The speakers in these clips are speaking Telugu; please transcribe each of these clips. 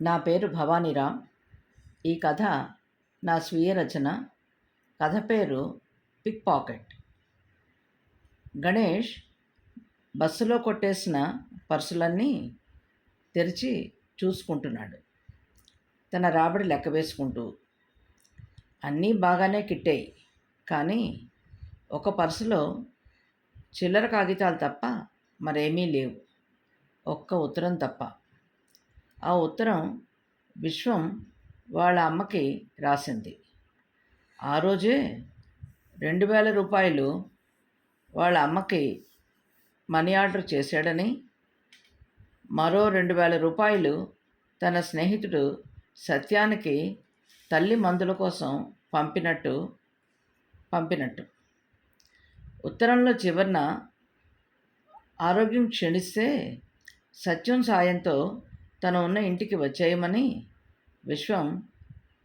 నా పేరు భవానీరామ్ ఈ కథ నా స్వీయ రచన. కథ పేరు పిక్ పాకెట్. గణేష్ బస్సులో కొట్టేసిన పర్సులన్నీ తెరిచి చూసుకుంటున్నాడు. తన రాబడి లెక్క వేసుకుంటూ అన్నీ బాగానే కిట్టాయి కానీ ఒక పర్సులో చిల్లర కాగితాలు తప్ప మరేమీ లేవు. ఒక్క ఉత్తరం తప్ప. ఆ ఉత్తరం విశ్వం వాళ్ళ అమ్మకి రాసింది. ఆ రోజే రెండు వేల రూపాయలు వాళ్ళ అమ్మకి మనీ ఆర్డర్ చేశాడని మరో రెండు వేల రూపాయలు తన స్నేహితుడు సత్యానికి తల్లి మందుల కోసం పంపినట్టు పంపినట్టు. ఉత్తరంలో చివరన ఆరోగ్యం క్షీణిస్తే సత్యం సాయంతో తను ఉన్న ఇంటికి వచ్చేయమని విశ్వం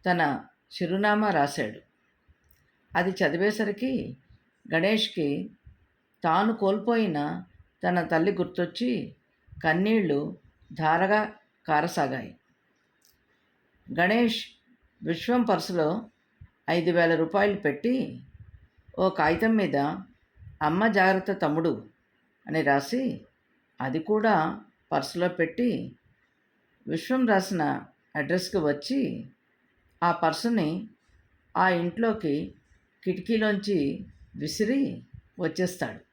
తన చిరునామా రాశాడు. అది చదివేసరికి గణేష్కి తాను కోల్పోయిన తన తల్లి గుర్తొచ్చి కన్నీళ్ళు ధారగా కారసాగాయి. గణేష్ విశ్వం పర్సులో ఐదు వేల రూపాయలు పెట్టి ఓ కాగితం మీద అమ్మ జాగ్రత్త తమ్ముడు అని రాసి అది కూడా పర్సులో పెట్టి విశ్వం రాసిన అడ్రస్కి వచ్చి ఆ పర్సుని ఆ ఇంట్లోకి కిటికీలోంచి విసిరి వచ్చేస్తాడు.